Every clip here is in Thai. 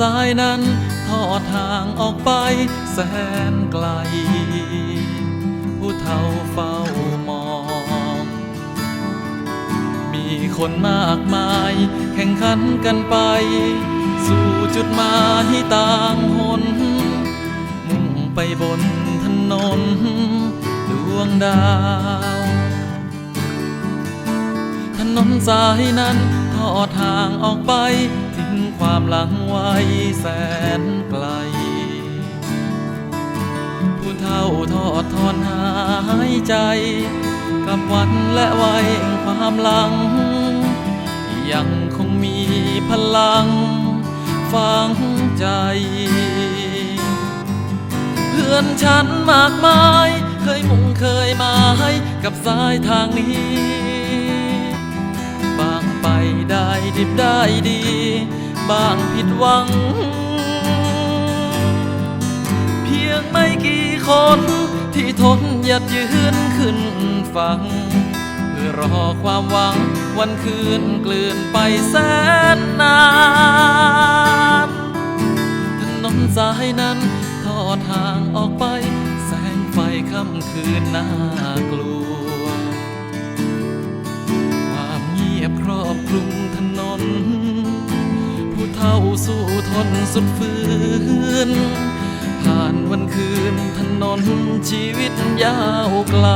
สายนั้นทอดทางออกไปแสนไกล ผู้เฒ่าเฝ้ามอง มีคนมากมาย แข่งขันกันไป สู่จุดหมายต่างหน มุ่งไปบนถนน ดวงดาวถนนสายนั้นทอดทางออกไป ทิ้งความหลังไว้แสนไกล ผู้เฒ่าทอดทอนหายใจ กับวันและวัยความหลัง ยังคงมีพลัง ฝังใจ เพื่อนฉันมากมาย เคยมุ่งเคยหมาย กับสายทางนี้ ด้ดิบได้ดี บ้างผิดหวัง เพียงไม่กี่คนที่ทนหยัดยืนขึ้นฟังเพื่อรอความหวังวันคืนกลืนไปแสนนานถนนสายนั้นทอดทางออกไป แสงไฟค่ำคืนน่ากลัว นสุดฝืน ผ่านวันคืนถนนชีวิตยาวไกล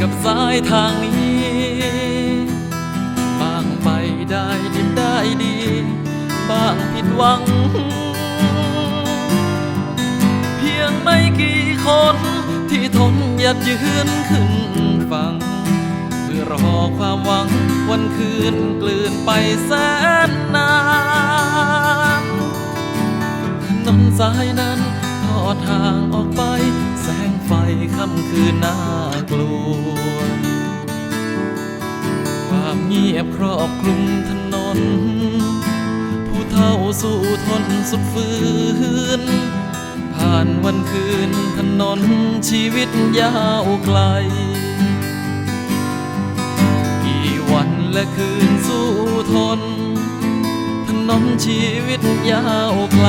กับสายทางนี้บางไปได้ดิบได้ดีบางผิดหวัง เพียงไม่กี่คนที่ทนหยัดยืนขึ้นฟังเพื่อรอความหวังวันคืนกลืนไปแสนนานถนนสายนั้นทอดทางออกไป ค่ำคืนน่ากลัว ความเงียบครอบคลุมถนน ผู้เฒ่าสู้ทนสุดฝืน ผ่านวันคืนถนนชีวิตยาวไกล กี่วันและคืนสู้ทน ถนนชีวิตยาวไกล